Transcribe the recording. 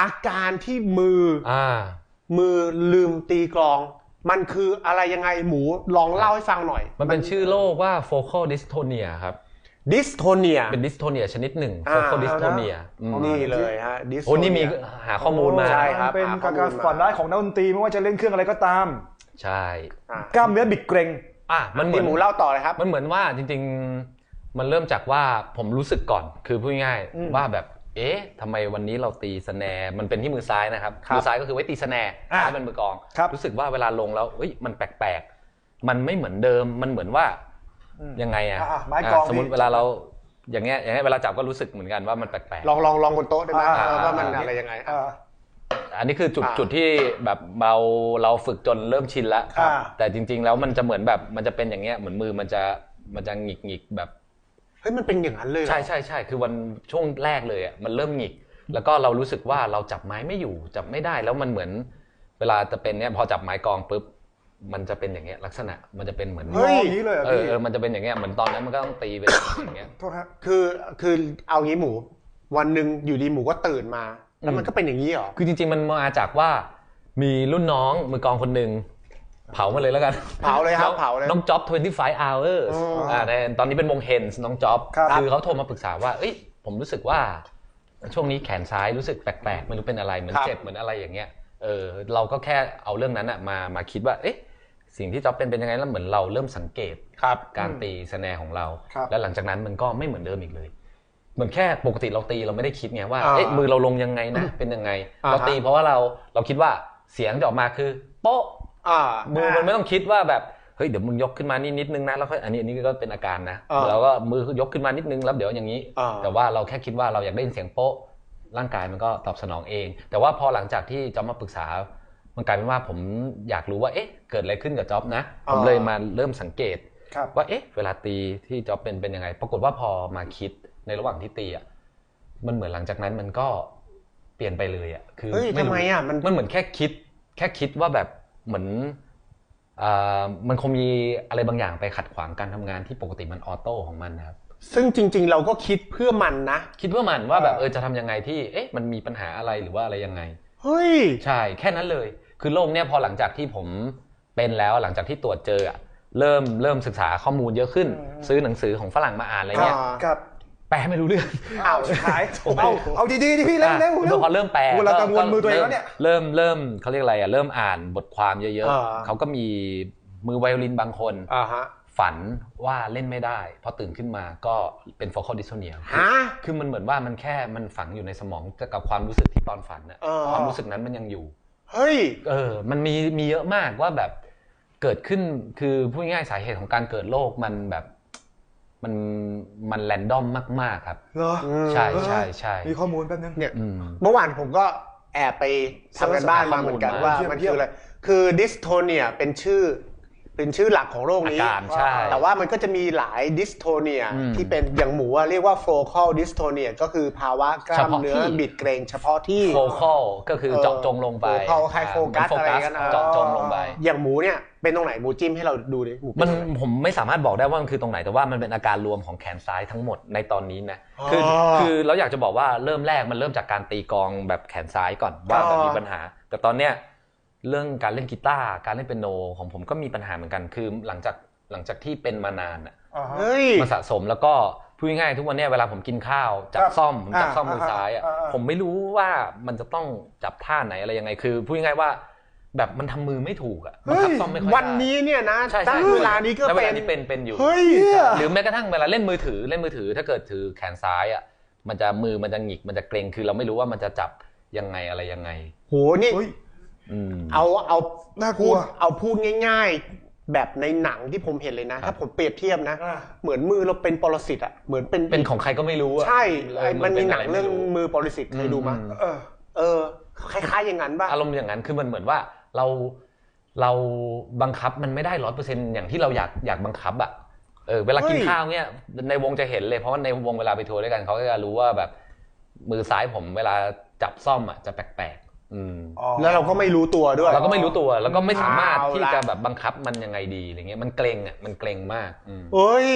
อาการที่มืออ่ามือลืมตีกลอง มันคืออะไรยังไงหมูลองเล่าให้ฟังหน่อย มันเป็นชื่อโรคว่า focal dystonia ครับดิสโทเนียเป็น dystonia ชนิดหนึ่งอ่า focal dystonia อืมนี่เลยฮะ dystonia โอ้นี่มีหาข้อมูลมาใช่ครับเป็นหาข้อการมูลมาฝันร้ายของนักดนตรีไม่ว่าจะเล่นเครื่องอะไรก็ตาม ใช่อะกล้ามเนื้อบิดเกร็งอะมันเหมืนี่อนหมูเล่าต่อเลยครับ มันเหมือนว่าจริง ๆ มันเริ่มจากว่าผมรู้สึกก่อนคือพูดง่ายอืมๆว่าแบบ เอ๊ะทำไมวันนี้เราตีสแนร์มันเป็นที่มือซ้ายนะครับครับมือซ้ายก็คือไว้ตีสแนร์อะซ้ายเป็นมือกลองครับรู้สึกว่าเวลาลงแล้วเอ้ยมันแปลกๆ มันไม่เหมือนเดิม มันเหมือนว่าอืมยังไงอะอะไม้กลองะสมมติพี่เวลาเราอย่างเงี้ยอย่างเงี้ยเวลาจับก็รู้สึกเหมือนกันว่ามันแปลกๆ ลองลองลองบนโต๊ะได้ไหมอ่าเออว่ามันอ่าอะไรยังไงอ่าอันนี้คือจุดอ่าจุดที่แบบเราเราฝึกจนเริ่มชินแล้วครับแต่จริง ๆ แล้วมันจะเหมือนแบบมันจะเป็นอย่างเงี้ยเหมือนมือมันจะมันจะหงิกหงิกๆแบบ เฮ้ยมันเป็นอย่างนั้นเลยเหรอใช่ใช่ใช่คือวันช่วงแรกเลยอะมันเริ่มหงิก แล้วก็เรารู้สึกว่าเราจับไม้ไม่อยู่ จับไม่ได้แล้วมันเหมือน เวลาจะเป็นเนี่ยพอจับไม้กลองปุ๊บมันจะเป็นอย่างเงี้ยลักษณะมันจะเป็นเหมือนเฮ้ยอย่างนี้เลยเหรอเออพี่เออมันจะเป็นอย่างเงี้ยเหมือนตอนนั้นมันก็ต้องตีไปอย่างเงี้ยโทษฮะคือคือเอางี้หมู วันหนึ่งอยู่ดีหมูก็ตื่นมา แล้วมันก็เป็นอย่างนี้เหรอคือจริงๆมันมาจากว่ามีรุ่นน้องมือกลองคนหนึ่ง เผามาเลยแล้วกัน เผาเลยครับน้องเผาเลยน้องจ็อบ 25 hours อ๋ออ่อ่าในตอนนี้เป็นวงเฮนส์น้องจ็อบครับคือเขาโทรมาปรึกษาว่า เอ้ย ผมรู้สึกว่า ช่วงนี้แขนซ้ายรู้สึกแปลกๆไม่รู้เป็นอะไร เหมือนครับเจ็บเหมือนอะไรอย่างเงี้ย เออ เราก็แค่เอาเรื่องนั้นอะมา มาคิดว่า เอ๊ะสิ่งที่จ็อบเป็นเป็นยังไงแล้วเหมือนเราเริ่มสังเกตครับการตีสแนร์ของเราครับแล้วหลังจากนั้นมันก็ไม่เหมือนเดิมอีกเลย เหมือนแค่ปกติเราตีเราไม่ได้คิดไงว่าอ่าเอ๊ะมือเราลงยังไงนะเป็นยังไงอ่าฮะเราตีเพราะว่าเราเราคิดว่าเสียงจะออกมาคือ โป๊ะอ่า มือมันไม่ต้องคิดว่าแบบเฮ้ยเดี๋ยวมึงยกขึ้นมานิดนิดนึงนะแล้วค่อยอันนี้อันนี้ก็เป็นอาการนะอ่าแล้วก็มือยกขึ้นมานิดนึงแล้วเดี๋ยวอย่างนี้อ่าแต่ว่าเราแค่คิดว่าเราอยากได้ยินเสียงโป๊ะร่างกายมันก็ตอบสนองเอง แต่ว่าพอหลังจากที่จ๊อบมาปรึกษา มันกลายเป็นว่าผมอยากรู้ว่าเอ๊ะ เกิดอะไรขึ้นกับจ๊อบนะ ผมเลยมาเริ่มสังเกตครับว่าเอ๊ะ เวลาตีที่จ๊อบเป็นเป็นยังไง ปรากฏว่าพอมาคิดในระหว่างที่ตีอะมันเหมือนหลังจากนั้นมันก็เปลี่ยนไปเลยอะคือเฮ้ยรู้ทำไมอะมันมันเหมือนแค่คิด แค่คิดว่าแบบ เหมือนอ่ามันคงมีอะไรบางอย่างไปขัดขวางการทำงานที่ปกติมันออโต้ของมันนะครับซึ่งจริง ๆ เราก็คิดเพื่อมันนะ คิดว่ามันว่าแบบเออจะทำยังไงที่เอ๊ะมันมีปัญหาอะไรหรือว่าอะไรยังไงเฮ้ยใช่แค่นั้นเลย คือโรคเนี่ยพอหลังจากที่ผมเป็นแล้วหลังจากที่ตรวจเจออะเริ่มเริ่มศึกษาข้อมูลเยอะขึ้น ซื้อหนังสือของฝรั่งมาอ่านอะไรเงี้ยอ่าครับ แปลไม่รู้เรื่องอ้าวสุดท้ายเอาเอาดีๆดิพี่เร็วเร็วอะเร็วพอเริ่มแปลโอ้เรากังวลมือตัวเองแล้วเนี่ยเริ่มเริ่มเขาเรียกอะไรอะเริ่มอ่านบทความเยอะอ่าๆเขาก็มีมือไวโอลินบางคนอ่าฮะฝันว่าเล่นไม่ได้ พอตื่นขึ้นมาก็เป็น focal dystonia ฮะคือมันเหมือนว่ามันแค่มันฝังอยู่ในสมองกับความรู้สึกที่ตอนฝันน่ะเออความรู้สึกนั้นมันยังอยู่เฮ้ยเออมันมีมีเยอะมากว่าแบบเกิดขึ้นคือพูดง่ายๆสาเหตุของการเกิดโรคมันแบบ มันมันแรนดอมมาก ๆ ครับ เหรอใช่ใช่ใช่มีข้อมูลแป๊บนึง เนี่ยอืม เมื่อวานผมก็แอบไปทำกันบ้านมาเหมือนกันข้อมูลมาว่าเยี่ยมมันเยี่คืยอมอะไร คือดิสโทเนียเป็นชื่อ เป็นชื่อหลักของโรคอานี้การใช่แต่ว่ามันก็จะมีหลายดิสโทเนีย อืมที่เป็นอย่างหมูอะเรียกว่าโฟค a l ดิสโทเนียก็คือภาวะกล้ามเนื้อเฉพาะที่ บิดเกรงเฉพาะที่ focal ก็คือเจาะจงลงไป focal ใครโฟกัสเหมืนอะไรกันอะ เจาะจงลงไป อย่างหมูเนี่ยเป็นตรงไหนหมูจิ้มให้เราดูดิหมูเป็มันตรงไหนผมไม่สามารถบอกได้ว่ามันคือตรงไหนแต่ว่ามันเป็นอาการรวมของแขนซ้ายทั้งหมดในตอนนี้นะคืออ๋อคือเราอยากจะบอกว่าเริ่มแรกมันเริ่มจากการตีกลองแบบแขนซ้ายก่อนว่าอ๋อแบบมีปัญหา แต่ตอนเนี้ย เรื่องการเล่นกีตาร์การเล่นเปียโนของผมก็มีปัญหาเหมือนกัน คือหลังจากหลังจากที่เป็นมานานอะอ่าฮะเฮ้ยมาสะสมแล้วก็พูดง่ายๆทุกวันเนี้ยเวลาผมกินข้าวจับครับซ่อมผมจับอ่าซ่อมมือซ้ายอะอ่าอ่าผมไม่รู้ว่ามันจะต้องจับท่าไหนอะไรยังไงคือพูดง่ายๆว่าแบบมันทำมือไม่ถูกอะบังคับซ่อมไม่ค่อยได้วันนี้เนี่ยนะใช่ใช่ตั้งเวลานี้ก็แล้วเวเป็ลานนี้เป็นเป็นอยู่เฮ้ยหรือแม้กระทั่งเวลาเล่นมือถือเล่นมือถือ ถ้าเกิดถือแขนซ้ายอะมันจะมือมันจะหงิกมันจะเกรงคือเราไม่รู้ว่ามันจะจับยังไงอะไรยังไงโหนี่ เฮ้ยอืมเอาเอาน่ากลัพูวดเอาพูดง่าย ๆ แบบในหนังที่ผมเห็นเลยนะครับถ้าผมเปรียบเทียบนะ อ่า เหมือนมือเราเป็นปรสิตอะเหมือนเป็นเป็นของใครก็ไม่รู้อะใช่เอไอ้อมันมีหนังป็ะไเรื่องมือปรสิตเคยดูมั้ยอืมเออ เออ คล้ายๆ อย่างนั้นป่ะ อารมณ์อย่างนั้นคือมันเหมือนว่าเราเราบังคับมันไม่ได้ร้อยเปอร์เซ็นอย่างที่เราอยากอยากบังคับอะเออเวลากินเฮ้ย ข้าวเนี่ยในวงจะเห็นเลยเพราะว่าในวงเวลาไปทัวร์ด้วยกันเขาก็จะรู้ว่าแบบมือซ้ายผมเวลาจับซ่อมอะจะแปลกๆ อืม แล้วเราก็ไม่รู้ตัวด้วย เราก็ไม่รู้ตัวแล้วก็ไม่สามารถเอาละที่จะแบบบังคับมันยังไงดีอะไรเงี้ยมันเกรงอะมันเกรงมากอืมเอ้ย